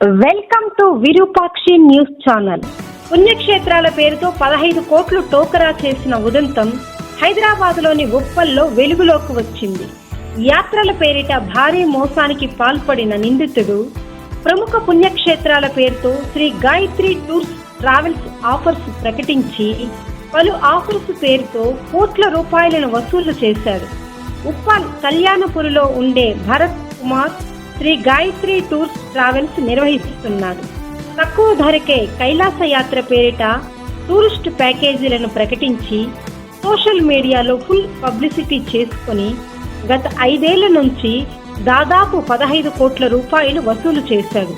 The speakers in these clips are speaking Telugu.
Welcome to Virupakshi news channel పుణ్యక్షేత్రాల పేరుతో పదహైదు కోట్లు టోకరా చేసిన ఉదంతం హైదరాబాద్లోని ఉప్పల్లో వెలుగులోకి వచ్చింది. యాత్రల పేరిట భారీ మోసానికి పాల్పడిన నిందితుడు ప్రముఖ పుణ్యక్షేత్రాల పేరుతో Shri Gayatri tours travels offers ప్రకటించి పలు ఆఫర్స్ పేరుతో కోట్ల రూపాయలను వసూలు చేశాడు. ఉప్పల్ కళ్యాణపురిలో ఉండే భరత్ కుమార్ శ్రీ గాయత్రి టూర్స్ ట్రావెల్స్ నిర్వహిస్తున్నాడు తక్కువ ధరకే కైలాస యాత్ర పేరిట టూరిస్ట్ ప్యాకేజీలను ప్రకటించి సోషల్ మీడియాలో ఫుల్ పబ్లిసిటీ చేసుకొని గత ఐదేళ్ళ నుంచి దాదాపు పదహైదు కోట్ల రూపాయలు వసూలు చేశాడు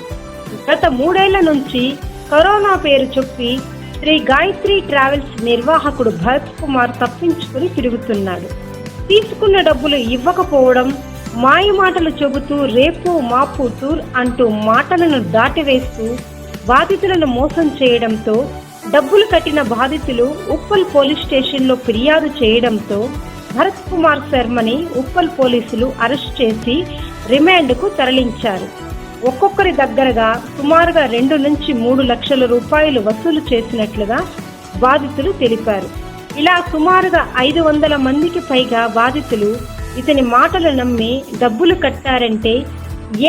గత మూడేళ్ళ నుంచి కరోనా పేరు చెప్పి శ్రీ గాయత్రి ట్రావెల్స్ నిర్వాహకుడు భరత్ కుమార్ తప్పించుకుని తిరుగుతున్నాడు. తీసుకున్న డబ్బులు ఇవ్వకపోవడం మాయ మాటలు చెబుతూ రేపు మాపు టూర్ అంటూ మాటలను దాటివేస్తూ బాధితులను మోసం చేయడంతో డబ్బులు కట్టిన బాధితులు ఉప్పల్ పోలీస్ స్టేషన్లో ఫిర్యాదు చేయడంతో భరత్ కుమార్ శర్మని ఉప్పల్ పోలీసులు అరెస్ట్ చేసి రిమాండ్కు తరలించారు. ఒక్కొక్కరి దగ్గరగా సుమారుగా రెండు నుంచి మూడు లక్షల రూపాయలు వసూలు చేసినట్లుగా బాధితులు తెలిపారు. ఇలా సుమారుగా ఐదు వందల మందికి పైగా బాధితులు ఇతని మాటలు నమ్మి డబ్బులు కట్టారంటే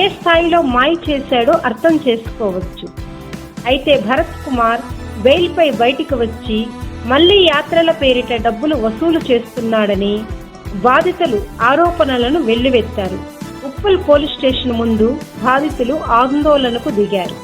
ఏ స్థాయిలో మాయ చేశాడో అర్థం చేసుకోవచ్చు. అయితే భరత్ కుమార్ బెయిల్పై బయటికి వచ్చి మళ్ళీ యాత్రల పేరిట డబ్బులు వసూలు చేస్తున్నాడని బాధితులు ఆరోపణలను వెల్లువెత్తారు. ఉప్పల్ పోలీస్ స్టేషన్ ముందు బాధితులు ఆందోళనకు దిగారు.